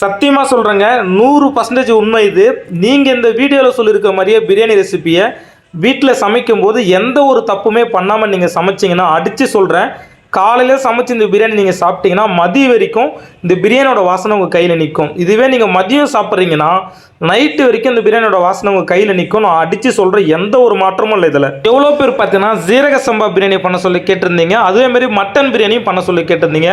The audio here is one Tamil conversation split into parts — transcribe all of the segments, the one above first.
சத்தியமாக சொல்கிறேங்க நூறு பர்சன்டேஜ் உண்மை இது. நீங்கள் இந்த வீடியோவில் சொல்லியிருக்க மாதிரியே பிரியாணி ரெசிபியை வீட்டில் சமைக்கும்போது எந்த ஒரு தப்புமே பண்ணாமல் நீங்கள் சமைச்சிங்கன்னா அடித்து சொல்கிறேன் காலையில் சமைச்சு இந்த பிரியாணி நீங்கள் சாப்பிட்டீங்கன்னா மதியம் வரைக்கும் இந்த பிரியாணியோட வாசனை உங்கள் கையில் நிற்கும். இதுவே நீங்கள் மதியம் சாப்பிட்றீங்கன்னா நைட்டு வரைக்கும் இந்த பிரியாணியோட வாசனை உங்கள் கையில் நிற்கும். நான் அடித்து சொல்கிறேன் எந்த ஒரு மாற்றமும் இல்லை இதில். எவ்வளோ பேர் பார்த்தீங்கன்னா ஜீரக சம்பா பிரியாணி பண்ண சொல்லி கேட்டிருந்தீங்க. அதேமாரி மட்டன் பிரியாணியும் பண்ண சொல்லி கேட்டிருந்தீங்க.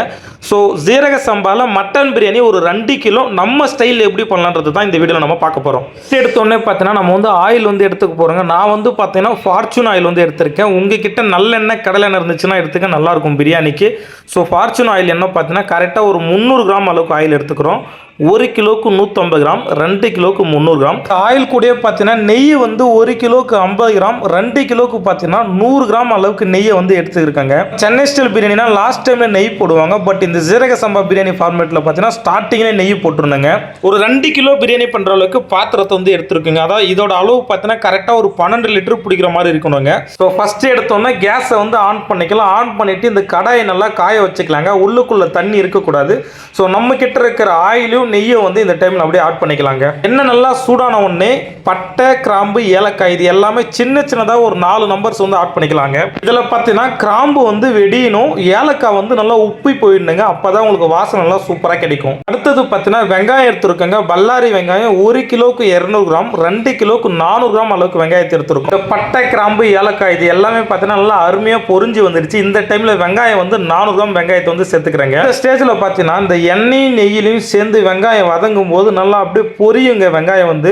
ஸோ ஜீரக சம்பாவில் மட்டன் பிரியாணி ஒரு ரெண்டு கிலோ நம்ம ஸ்டைலில் எப்படி பண்ணலான்றது தான் இந்த வீடியோவில் நம்ம பார்க்க போகிறோம் எடுத்தோடனே பார்த்தீங்கன்னா நம்ம வந்து ஆயில் வந்து எடுத்துக்க போகிறோங்க நான் வந்து பார்த்தீங்கன்னா ஃபார்ச்சூன் ஆயில் வந்து எடுத்திருக்கேன். உங்ககிட்ட நல்லெண்ணெய் கடலெண்ணெய் இருந்துச்சுன்னா எடுத்துக்க நல்லாயிருக்கும் பிரியாணிக்கு. ஸோ ஃபார்ச்சூன் ஆயில் என்ன பார்த்தீங்கன்னா கரெக்டாக ஒரு முந்நூறு கிராம் அளவுக்கு ஆயில் எடுத்துக்கிறோம். ஒரு கிலோவுக்கு நூற்றம்பது கிராம் ரெண்டு கிலோவுக்கு முந்நூறு கிராம். ஆயில் கூடயே பார்த்தீங்கன்னா நெய் வந்து ஒரு கிலோவுக்கு ஐம்பது கிராம் ரெண்டு கிலோவுக்கு பார்த்தீங்கன்னா நூறு கிராம் அளவுக்கு நெய்யை வந்து எடுத்துருக்காங்க. சென்னை ஸ்டைல் பிரியாணினா லாஸ்ட் டைமில் நெய் போடுவாங்க பட் இந்த ஜீரக சம்பா பிரியாணி ஃபார்மேட்டில் பார்த்தீங்கன்னா ஸ்டார்டிங்கில் நெய் போட்டிருந்தாங்க. ஒரு ரெண்டு கிலோ பிரியாணி பண்ணுற அளவுக்கு பாத்திரத்தை வந்து எடுத்துருக்குங்க. அதாவது இதோட அளவு பார்த்தீங்கன்னா கரெக்டாக ஒரு பன்னெண்டு லிட்டர் பிடிக்கிற மாதிரி இருக்கணுங்க. ஸோ ஃபஸ்ட்டு எடுத்தோன்னே கேஸை வந்து ஆன் பண்ணிக்கலாம். ஆன் பண்ணிவிட்டு இந்த கடாயை நல்லா காய வச்சுக்கலாங்க. உள்ளுக்குள்ளே தண்ணி இருக்கக்கூடாது. ஸோ நம்ம கிட்ட இருக்கிற ஆயிலும் நெய்யும் வந்து இந்த டைமில் அப்படியே ஆட் பண்ணிக்கலாங்க. என்ன நல்லா சூடான உடனே பட்டை கிராம்பு ஏலக்காய் இது எல்லாமே சின்ன சின்னதாக ஒரு நாலு நம்பர்ஸ் வந்து ஆட் பண்ணிக்கலாங்க. இதில் பார்த்தீங்கன்னா கிராம்பு வந்து வெடியணும் ஏலக்காய் வந்து நல்லா உப்பி போயிடணுங்க. அப்போ தான் உங்களுக்கு வாசனை நல்லா சூப்பராக கிடைக்கும். அடுத்தது பார்த்தீங்கன்னா வெங்காயம் எடுத்துருக்கோங்க. பல்லாரி வெங்காயம் ஒரு கிலோவுக்கு இரநூறு கிராம் ரெண்டு கிலோவுக்கு நானூறு கிராம் அளவுக்கு வெங்காயத்தை எடுத்துருக்கோம். இந்த பட்டை கிராம்பு ஏலக்காய் இது எல்லாமே பார்த்தீங்கன்னா நல்லா அருமையாக பொரிஞ்சு வந்துடுச்சு இந்த டைமில் வெங்காயம் வந்து நானூறு கிராம் வெங்காயத்தை வந்து சேர்த்துக்கிறேங்க. இந்த ஸ்டேஜில் பார்த்தீங்கன்னா இந்த எண்ணெய் நெய்யிலையும் சேர்ந்து வெங்காயம் வெங்காயம் வதங்கும் போது நல்லா அப்படியே பொரியுங்க. வெங்காயம் வந்து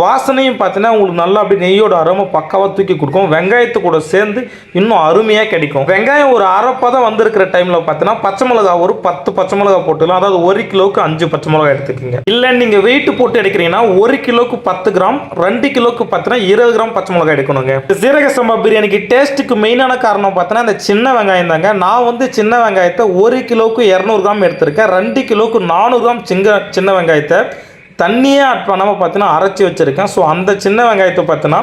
வாசனையும் பார்த்தீங்கன்னா உங்களுக்கு நல்லா அப்படியே நெய்யோட அருமை பக்காவாக தூக்கி கொடுக்கும். வெங்காயத்து கூட சேர்ந்து இன்னும் அருமையாக கிடைக்கும். வெங்காயம் ஒரு அரைப்பதம் வந்திருக்கிற டைமில் பார்த்தீங்கன்னா பச்சை மிளகா ஒரு பத்து பச்சை மிளகா போட்டுக்கலாம். அதாவது ஒரு கிலோவுக்கு அஞ்சு பச்சை மிளகா எடுத்துக்கோங்க. இல்லை நீங்கள் வெயிட் போட்டு எடுக்கிறீங்கன்னா ஒரு கிலோவுக்கு பத்து கிராம் ரெண்டு கிலோவுக்கு பார்த்தீங்கன்னா இருபது கிராம் பச்சை மிளகா எடுக்கணுங்க. சீரக சம்பா பிரியாணிக்கு டேஸ்ட்டுக்கு மெயினான காரணம் பார்த்தீங்கன்னா இந்த சின்ன வெங்காயம் தாங்க. நான் வந்து சின்ன வெங்காயத்தை ஒரு கிலோவுக்கு இரநூறு கிராம் எடுத்திருக்கேன். ரெண்டு கிலோவுக்கு நானூறு கிராம் சிங்க சின்ன வெங்காயத்தை தண்ணியே ஆட் பண்ணாமல் பார்த்தீங்கன்னா அரைச்சி வச்சுருக்கேன். ஸோ அந்த சின்ன வெங்காயத்தை பார்த்தீங்கன்னா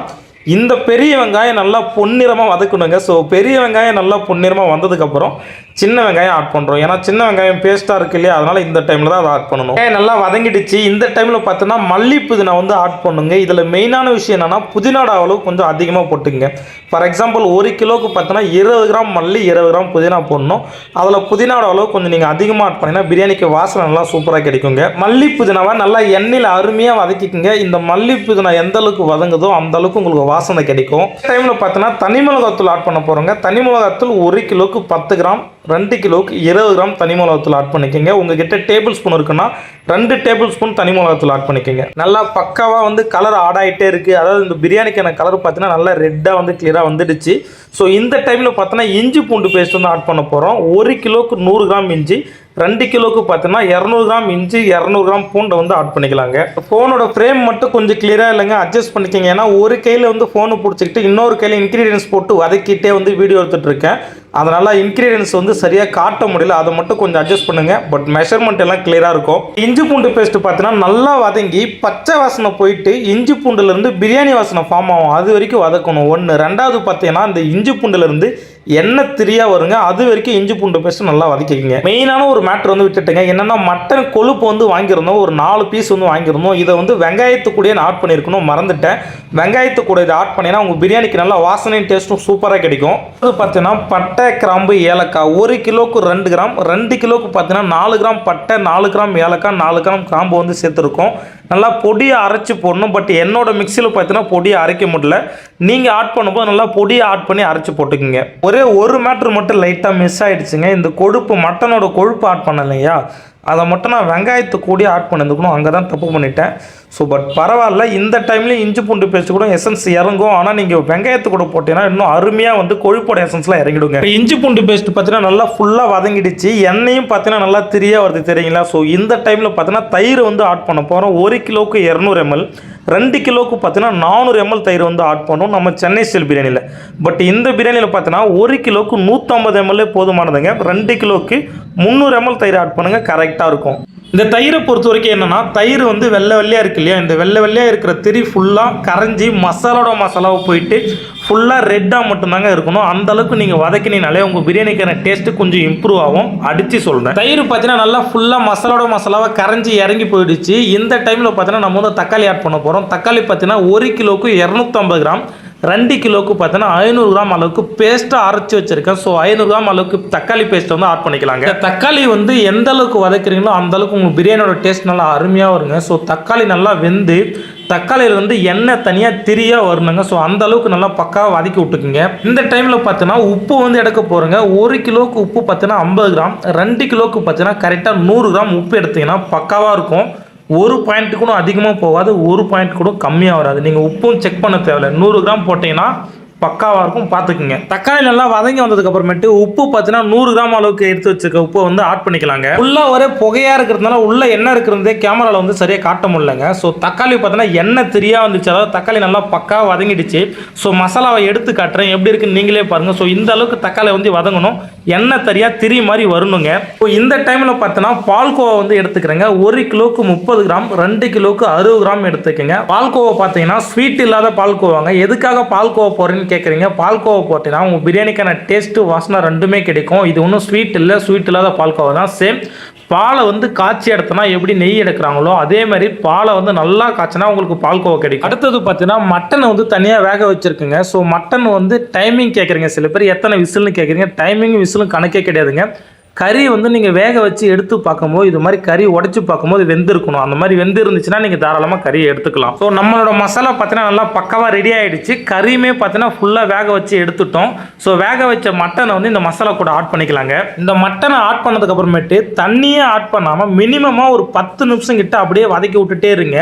இந்த பெரிய வெங்காயம் நல்லா பொன்னிறமாக வதக்கணுங்க. ஸோ பெரிய வெங்காயம் நல்லா பொன்னிறமாக வந்ததுக்கப்புறம் சின்ன வெங்காயம் ஆட் பண்ணுறோம் ஏன்னா சின்ன வெங்காயம் பேஸ்ட்டாக இருக்கு இல்லையா? அதனால் இந்த டைமில் தான் அதை ஆட் பண்ணணும். நல்லா வதங்கிடுச்சு. இந்த டைமில் பார்த்தோன்னா மல்லி புதினா வந்து ஆட் பண்ணுங்க. இதில் மெயினான விஷயம் என்னென்னா புதினாட அளவு கொஞ்சம் அதிகமாக போட்டுங்க ஃபார் எக்ஸாம்பிள் ஒரு கிலோவுக்கு பார்த்தோன்னா இருபது கிராம் மல்லி இருபது கிராம் புதினா போடணும். அதில் புதினாட அளவு கொஞ்சம் நீங்கள் அதிகமாக ஆட் பண்ணிங்கன்னா பிரியாணிக்கு வாசனை நல்லா சூப்பராக கிடைக்குங்க. மல்லி புதினாவை நல்லா எண்ணெயில் அருமையாக வதக்கிக்குங்க. இந்த மல்லி புதினா எந்த அளவுக்கு வதங்குதோ அந்த அளவுக்கு உங்களுக்கு வாசனை கிடைக்கும். டைமில் பார்த்தோன்னா தனி மிளகாத்தூள் ஆட் பண்ண போகிறோங்க தனி மிளகாத்தூள் ஒரு கிலோவுக்கு பத்து கிராம் ரெண்டு கிலோவுக்கு இருபது கிராம் தனி மிளகாத்தூள் ஆட் பண்ணிக்கோங்க. உங்ககிட்ட டேபிள் ஸ்பூன் இருக்குன்னா ரெண்டு டேபிள் ஸ்பூன் தனி மிளகாத்தூள் ஆட் பண்ணிக்கோங்க. நல்லா பக்காவாக வந்து கலர் ஆட் ஆகிட்டே இருக்குது அதாவது இந்த பிரியாணிக்கான கலர் பார்த்தீங்கன்னா நல்லா ரெட்டாக வந்து கிளியராக வந்துடுச்சு. ஸோ இந்த டைமில் பார்த்தோன்னா இஞ்சி பூண்டு பேஸ்ட் வந்து ஆட் பண்ண போகிறோம் ஒரு கிலோவுக்கு நூறு கிராம் இஞ்சி ரெண்டு கிலோவுக்கு பார்த்தீங்கன்னா இரநூறு கிராம் இஞ்சி இரநூறு கிராம் பூண்டை வந்து ஆட் பண்ணிக்கலாங்க. ஃபோனோட ஃப்ரேம் மட்டும் கொஞ்சம் கிளியராக இல்லைங்க. அட்ஜஸ்ட் பண்ணிக்கோங்க. ஏன்னா ஒரு கையில் வந்து ஃபோனை பிடிச்சிக்கிட்டு இன்னொரு கையில் இன்க்ரீடியன்ஸ் போட்டு வதக்கிட்டே வந்து வீடியோ எடுத்துகிட்டு இருக்கேன். அதனால் இன்க்ரீடியன்ஸ் வந்து சரியாக காட்ட முடியல. அதை மட்டும் கொஞ்சம் அட்ஜஸ்ட் பண்ணுங்கள் பட் மெஷர்மெண்ட் எல்லாம் கிளியராக இருக்கும். இஞ்சி பூண்டு பேஸ்ட் பார்த்தீங்கன்னா நல்லா வதங்கி பச்சை வாசனை போயிட்டு இஞ்சி பூண்டுலேருந்து பிரியாணி வாசனை ஃபார்ம் ஆகும். அது வரைக்கும் வதக்கணும். ஒன்று ரெண்டாவது பார்த்தீங்கன்னா இந்த இஞ்சி பூண்டுலேருந்து எண்ணெய் திரியா வருங்க. அது வரைக்கும் இஞ்சி பூண்டு பேஸ்ட் நல்லா வதக்கிக்கங்க. மெயினான ஒரு மேட்ரு வந்து விட்டுட்டுங்க. என்னன்னா மட்டன் கொழுப்பு வந்து வாங்கியிருந்தோம். ஒரு நாலு பீஸ் வந்து வாங்கியிருந்தோம். இதை வந்து வெங்காயத்து கூடயே ஆட் பண்ணியிருக்கணும். மறந்துட்டேன். வெங்காயத்து கூட இதை ஆட் பண்ணினா உங்கள் பிரியாணிக்கு நல்லா வாசனையும் டேஸ்ட்டும் சூப்பராக கிடைக்கும். அது பார்த்தீங்கன்னா பட்டை கிராம்பு ஏலக்காய். ஒரு கிலோவுக்கு ரெண்டு கிராம். ரெண்டு கிலோவுக்கு பார்த்தீங்கன்னா நாலு கிராம் பட்டை நாலு கிராம் ஏலக்காய் நாலு கிராம் கிராம்பு வந்து சேர்த்துருக்கோம். நல்லா பொடியை அரைச்சி போடணும். பட் என்னோட மிக்சியில் பார்த்தீங்கன்னா பொடியை அரைக்க முடியல. நீங்கள் ஆட் பண்ணும்போது நல்லா பொடியை ஆட் பண்ணி அரைச்சி போட்டுக்கோங்க. ஒரே ஒரு மேட்ரு மட்டும் லைட்டாக மிஸ் ஆகிடுச்சுங்க இந்த கொழுப்பு மட்டனோட கொழுப்பு ஆட் பண்ணலையா? அதை மட்டும் நான் வெங்காயத்தை கூடி ஆட் பண்ணியிருந்துக்கணும். அங்கே தான் தப்பு பண்ணிட்டேன். ஸோ பட் பரவாயில்ல. இந்த டைம்லேயும் இஞ்சி பூண்டு பேஸ்ட் கூட எசன்ஸ் இறங்கும். ஆனால் நீங்கள் வெங்காயத்து கூட போட்டீங்கன்னா இன்னும் அருமையாக வந்து கொழுப்போட எசன்ஸ்லாம் இறங்கிடுங்க. இப்போ இஞ்சி பூண்டு பேஸ்ட் பார்த்தீங்கன்னா நல்லா ஃபுல்லாக வதங்கிடுச்சு. எண்ணெயும் பார்த்தீங்கன்னா நல்லா திரியாக வருது. தெரியுங்களா? ஸோ இந்த டைமில் பார்த்தீங்கன்னா தயிர் வந்து ஆட் பண்ண போகிறோம் ஒரு கிலோவுக்கு இரநூறு எம்எல் ரெண்டு கிலோவுக்கு பார்த்தீங்கன்னா நானூறு எம்எல் தயிர் வந்து ஆட் பண்ணுவோம் நம்ம சென்னை ஸ்டைல் பிரியாணியில். பட் இந்த பிரியாணியில் பார்த்தீங்கன்னா ஒரு கிலோவுக்கு நூற்றம்பது எம்எல்ஏ போதுமானதுங்க. ரெண்டு கிலோவுக்கு முந்நூறு எம்எல் தயிர் ஆட் பண்ணுங்கள் கரெக்டாக இருக்கும். இந்த தயிரை பொறுத்த வரைக்கும் என்னென்னா தயிர் வந்து வெள்ளை வெள்ளையாக இருக்கு இல்லையா? இந்த வெள்ளை வெள்ளையாக இருக்கிற திரி ஃபுல்லாக கரைஞ்சி மசாலோட மசாலாவை போயிட்டு ஃபுல்லாக ரெட்டாக மட்டும்தாங்க இருக்கணும். அந்தளவுக்கு நீங்கள் வதக்கினீங்கனாலே உங்கள் பிரியாணிக்கான டேஸ்ட்டு கொஞ்சம் இம்ப்ரூவ் ஆகும். அடித்து சொல்கிறேன் தயிர் பார்த்தீங்கன்னா நல்லா ஃபுல்லாக மசாலோட மசாலாவை கரைஞ்சி இறங்கி போயிடுச்சு. இந்த டைமில் பார்த்தீங்கன்னா நம்ம வந்து தக்காளி ஆட் பண்ண போகிறோம் தக்காளி பார்த்தீங்கன்னா ஒரு கிலோவுக்கு இரநூத்தம்பது கிராம். ரெண்டு கிலோவுக்கு பார்த்தீங்கன்னா ஐநூறு கிராம் அளவுக்கு பேஸ்ட்டாக அரைச்சி வச்சுருக்கேன். ஸோ ஐநூறு கிராம் அளவுக்கு தக்காளி பேஸ்ட் வந்து ஆட் பண்ணிக்கலாங்க. தக்காளி வந்து எந்த அளவுக்கு வதக்குறீங்களோ அந்த அளவுக்கு உங்கள் பிரியாணியோட டேஸ்ட் நல்லா அருமையாக வருங்க. ஸோ தக்காளி நல்லா வெந்து தக்காளியில் வந்து எண்ணெய் தனியாக திரியாக வரணுங்க. ஸோ அந்த அளவுக்கு நல்லா பக்காவாக வதக்கி விட்டுக்குங்க. இந்த டைமில் பார்த்தீங்கன்னா உப்பு வந்து எடுக்க போகிறோங்க ஒரு கிலோவுக்கு உப்பு பார்த்தீங்கன்னா ஐம்பது கிராம் ரெண்டு கிலோவுக்கு பார்த்தீங்கன்னா கரெக்டாக நூறு கிராம் உப்பு எடுத்தீங்கன்னா பக்காவாக இருக்கும். ஒரு பாயிண்ட் கூட அதிகமாக போகாது ஒரு பாயிண்ட் கூட கம்மியாக வராது. நீங்கள் உப்பும் செக் பண்ண தேவையில்ல. நூறு கிராம் போட்டிங்கன்னா பக்காவாக இருக்கும் பார்த்துக்குங்க. தக்காளி நல்லா வதங்கி வந்ததுக்கு அப்புறமேட்டு உப்பு பார்த்தீங்கன்னா நூறு கிராம் அளவுக்கு எடுத்து வச்சிருக்க உப்பை வந்து ஆட் பண்ணிக்கலாங்க. உள்ள ஒரே புகையாக இருக்கிறதுனால உள்ளே எண்ணெய் இருக்கிறதே கேமராவில் வந்து சரியாக காட்ட முடியலங்க. ஸோ தக்காளி பார்த்தீங்கன்னா எண்ணெய் திரியாக வந்துச்சு. அதாவது தக்காளி நல்லா பக்காவாக வதங்கிடுச்சு. ஸோ மசாலாவை எடுத்து காட்டுறேன். எப்படி இருக்குன்னு நீங்களே பாருங்கள் ஸோ இந்த அளவுக்கு தக்காளி வந்து வதங்கணும். எண்ணெய் தரியாக திரி மாதிரி வரணுங்க. இப்போ இந்த டைமில் பார்த்தோன்னா பால்கோவா வந்து எடுத்துக்கிறேங்க. ஒரு கிலோவுக்கு முப்பது கிராம் ரெண்டு கிலோவுக்கு அறுபது கிராம் எடுத்துக்கோங்க. பால்கோவா பார்த்தீங்கன்னா ஸ்வீட் இல்லாத பால்கோவாங்க. எதுக்காக பால்கோவா போடுறேன்னு கேட்குறீங்க பால்கோவா போட்டீங்கன்னா உங்கள் பிரியாணிக்கான டேஸ்ட்டு வாசனை ரெண்டுமே கிடைக்கும். இது ஒன்றும் ஸ்வீட் இல்லை ஸ்வீட் இல்லாத பால்கோவா தான். சேம் பாலை வந்து காய்ச்சி எடுத்தனா எப்படி நெய் எடுக்கிறாங்களோ அதே மாதிரி பாலை வந்து நல்லா காய்ச்சினா உங்களுக்கு பால்கோவா கிடைக்கும். அடுத்தது பார்த்தீங்கன்னா மட்டனை வந்து தனியாக வேக வச்சுருக்குங்க. ஸோ மட்டன் வந்து டைமிங் கேட்குறீங்க சில பேர் எத்தனை விசில்னு கேட்குறீங்க டைமிங் விசிலும் கணக்கே கிடையாதுங்க. கறி வந்து நீங்கள் வேக வச்சு எடுத்து பார்க்கும்போது இது மாதிரி கறி உடச்சி பார்க்கும்போது வெந்திருக்கணும். அந்த மாதிரி வெந்து இருந்துச்சுன்னா நீங்கள் தாராளமாக கறியை எடுத்துக்கலாம். ஸோ நம்மளோட மசாலா பார்த்தீங்கன்னா நல்லா பக்கவாக ரெடி ஆகிடுச்சு கறியுமே பார்த்தீங்கன்னா ஃபுல்லாக வேக வச்சு எடுத்துட்டோம். ஸோ வேக வச்ச மட்டனை வந்து இந்த மசாலா கூட ஆட் பண்ணிக்கலாங்க. இந்த மட்டனை ஆட் பண்ணதுக்கப்புறமேட்டு தண்ணியே ஆட் பண்ணாமல் மினிமமாக ஒரு பத்து நிமிஷம் கிட்ட அப்படியே வதக்கி விட்டுட்டே இருங்க.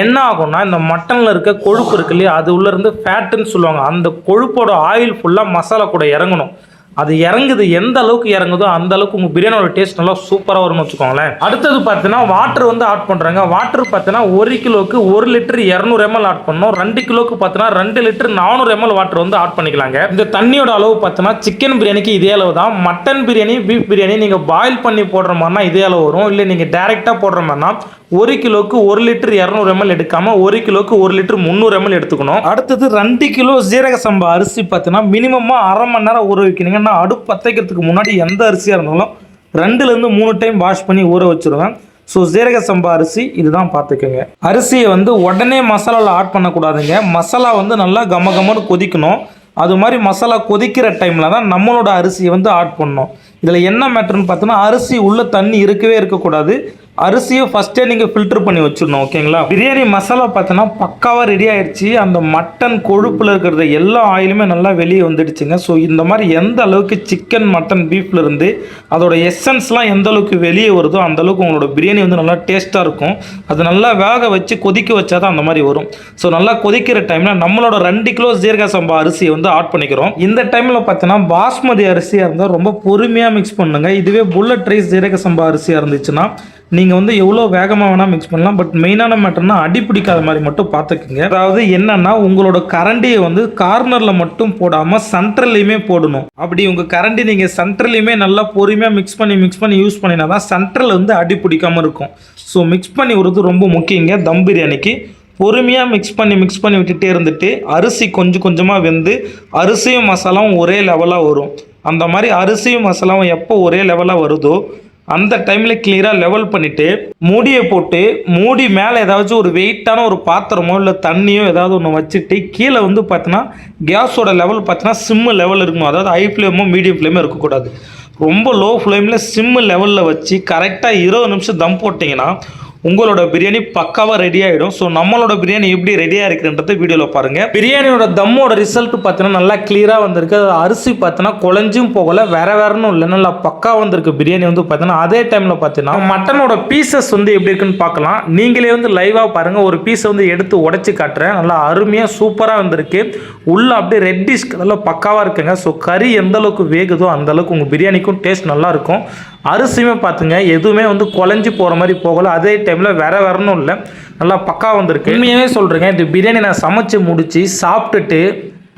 என்ன ஆகும்னா இந்த மட்டனில் இருக்க கொழுப்பு இருக்கு இல்லையா அது உள்ளேருந்து ஃபேட்டுன்னு சொல்லுவாங்க. அந்த கொழுப்போட ஆயில் ஃபுல்லாக மசாலா கூட இறங்கணும். அது இறங்குது. எந்த அளவுக்கு இறங்குதோ அந்த அளவுக்கு உங்கள் பிரியாணியோட டேஸ்ட் நல்லா சூப்பராக வரும்னு வச்சுக்கோங்களேன். அடுத்தது பார்த்தீங்கன்னா வாட்டர் வந்து ஆட் பண்ணுறாங்க வாட்டர் பார்த்தீங்கன்னா ஒரு கிலோக்கு ஒரு லிட்டர் இரநூறு எம்எல் ஆட் பண்ணணும். ரெண்டு கிலோவுக்கு பார்த்தீங்கன்னா ரெண்டு லிட்டர் நானூறு எம்எல் வாட்டர் வந்து ஆட் பண்ணிக்கலாங்க. இந்த தண்ணியோட அளவு பார்த்தீங்கன்னா சிக்கன் பிரியாணிக்கு இதே அளவு தான். மட்டன் பிரியாணி பீஃப் பிரியாணி நீங்கள் பாயில் பண்ணி போடுற மாதிரினா இதே அளவு வரும். இல்லை நீங்கள் டேரெக்டாக போடுற மாதிரினா ஒரு கிலோக்கு ஒரு லிட்டர் இரநூறு எம்எல் எடுக்காம ஒரு கிலோக்கு ஒரு லிட்டர் முந்நூறு எம்எல் எடுத்துக்கணும். அடுத்தது ரெண்டு கிலோ ஜீரக சம்பா அரிசி பார்த்தீங்கன்னா மினிமமாக அரை மணி நேரம் ஊற வைக்கிறீங்கன்னா அடுப்பு பத்தைக்கிறதுக்கு முன்னாடி எந்த அரிசியாக இருந்தாலும் ரெண்டுலேருந்து மூணு டைம் வாஷ் பண்ணி ஊற வச்சுருவேன். ஸோ ஜீரக சம்பா அரிசி இதுதான் பார்த்துக்கோங்க அரிசியை வந்து உடனே மசாலாவில் ஆட் பண்ணக்கூடாதுங்க. மசாலா வந்து நல்லா கம கமன்னு கொதிக்கணும். அது மாதிரி மசாலா கொதிக்கிற டைமில் தான் நம்மளோட அரிசியை வந்து ஆட் பண்ணணும். இதில் என்ன மேட்ருன்னு பார்த்தோன்னா அரிசி உள்ள தண்ணி இருக்கவே இருக்கக்கூடாது. அரிசியை ஃபஸ்ட்டே நீங்கள் ஃபில்டர் பண்ணி வச்சிடணும் ஓகேங்களா பிரியாணி மசாலா பார்த்தோன்னா பக்காவாக ரெடி ஆயிடுச்சு. அந்த மட்டன் கொழுப்பில் இருக்கிறது எல்லா ஆயிலுமே நல்லா வெளியே வந்துடுச்சுங்க. ஸோ இந்த மாதிரி எந்த அளவுக்கு சிக்கன் மட்டன் பீஃப்ல இருந்து அதோட எசன்ஸ்லாம் எந்த அளவுக்கு வெளியே வருதோ அந்த அளவுக்கு உங்களோட பிரியாணி வந்து நல்லா டேஸ்ட்டாக இருக்கும். அது நல்லா வேக வச்சு கொதிக்க வச்சா தான் அந்த மாதிரி வரும். ஸோ நல்லா கொதிக்கிற டைமில் நம்மளோட ரெண்டு கிலோ ஜீரக சம்பா அரிசியை வந்து ஆட் பண்ணிக்கிறோம். இந்த டைமில் பார்த்தோன்னா பாஸ்மதி அரிசியாக இருந்தால் ரொம்ப பொறுமையாக மிக்ஸ் பண்ணுங்க. இதுவே புல்லட் ரைஸ் ஜீரக சம்பா அரிசியாக இருந்துச்சுன்னா நீங்கள் வந்து எவ்வளோ வேகமாக வேணால் மிக்ஸ் பண்ணலாம். பட் மெயினான மேட்டர்னா அடி பிடிக்காத மாதிரி மட்டும் பார்த்துக்குங்க அதாவது என்னன்னா உங்களோட கரண்டியை வந்து கார்னரில் மட்டும் போடாமல் சென்ட்ரல்லையுமே போடணும். அப்படி உங்கள் கரண்டி நீங்கள் சென்ட்ரல்லையுமே நல்லா பொறுமையாக மிக்ஸ் பண்ணி மிக்ஸ் பண்ணி யூஸ் பண்ணினா தான் சென்ட்ரல் வந்து அடி பிடிக்காமல் இருக்கும். ஸோ மிக்ஸ் பண்ணி விடுறது ரொம்ப முக்கியங்க. தம் பிரியாணிக்கு பொறுமையாக மிக்ஸ் பண்ணி மிக்ஸ் பண்ணி விட்டுட்டே இருந்துட்டு அரிசி கொஞ்சம் கொஞ்சமாக வெந்து அரிசியும் மசாலாவும் ஒரே லெவலாக வரும். அந்த மாதிரி அரிசியும் மசாலாவும் எப்போ ஒரே லெவலாக வருதோ அந்த டைமில் கிளியராக லெவல் பண்ணிவிட்டு மூடியை போட்டு மூடி மேலே ஏதாச்சும் ஒரு வெயிட்டான ஒரு பாத்திரமோ இல்லை தண்ணியோ ஏதாவது ஒன்று வச்சுட்டு கீழே வந்து பார்த்தீங்கன்னா கேஸோட லெவல் பார்த்தீங்கன்னா சிம்மு லெவல் இருக்கணும் அதாவது ஹை ஃப்ளேமோ மீடியம் ஃப்ளேமோ இருக்கக்கூடாது. ரொம்ப லோ ஃப்ளேமில் சிம்மு லெவலில் வச்சு கரெக்டாக இருபது நிமிஷம் தம் போட்டிங்கன்னா உங்களோட பிரியாணி பக்காவாக ரெடி ஆகிடும் ஸோ நம்மளோட பிரியாணி எப்படி ரெடியாக இருக்குன்றது வீடியோவில் பாருங்கள் பிரியாணியோட தம்மோட ரிசல்ட் பார்த்தீங்கன்னா நல்லா கிளியராக வந்திருக்கு. அது அரிசி பார்த்தீங்கன்னா குழஞ்சும் போகல வேற வேறனும் இல்லை. நல்லா பக்கா வந்திருக்கு பிரியாணி வந்து பார்த்தீங்கன்னா. அதே டைமில் பார்த்தீங்கன்னா மட்டனோட பீசஸ் வந்து எப்படி இருக்குன்னு பார்க்கலாம். நீங்களே வந்து லைவாக பாருங்கள் ஒரு பீஸை வந்து எடுத்து உடச்சி காட்டுறேன். நல்லா அருமையாக சூப்பராக வந்திருக்கு. உள்ள அப்படியே ரெட்டிஷ் கலரில் பக்காவாக இருக்குங்க. ஸோ கறி எந்த அளவுக்கு வேகுதோ அந்த அளவுக்கு உங்கள் பிரியாணிக்கும் டேஸ்ட் நல்லா இருக்கும். அரிசியுமே பார்த்துங்க எதுவுமே வந்து குழஞ்சி போகிற மாதிரி போகல. அதே டைமில் வேற வரணும் இல்லை. நல்லா பக்கா வந்திருக்கு. உண்மையாகவே சொல்கிறேங்க இந்த பிரியாணி நான் சமைச்சு முடித்து சாப்பிட்டுட்டு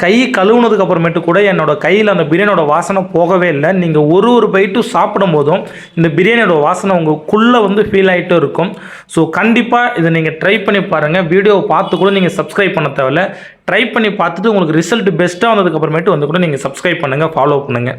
கை கழுவுனதுக்கு அப்புறமேட்டு கூட என்னோட கையில் அந்த பிரியாணியோட வாசனை போகவே இல்லை. நீங்கள் ஒரு ஒரு பைட்டும் சாப்பிடும் போதும் இந்த பிரியாணியோட வாசனை உங்களுக்குள்ளே வந்து ஃபீல் ஆகிட்டும் இருக்கும். ஸோ கண்டிப்பாக இதை நீங்கள் ட்ரை பண்ணி பாருங்கள் வீடியோவை பார்த்து கூட நீங்கள் சப்ஸ்கிரைப் பண்ண தேவையில்ல. ட்ரை பண்ணி பார்த்துட்டு உங்களுக்கு ரிசல்ட் பெஸ்ட்டாக வந்ததுக்கப்புறமேட்டு வந்து கூட நீங்கள் சப்ஸ்கிரைப் பண்ணுங்கள் ஃபாலோ பண்ணுங்கள்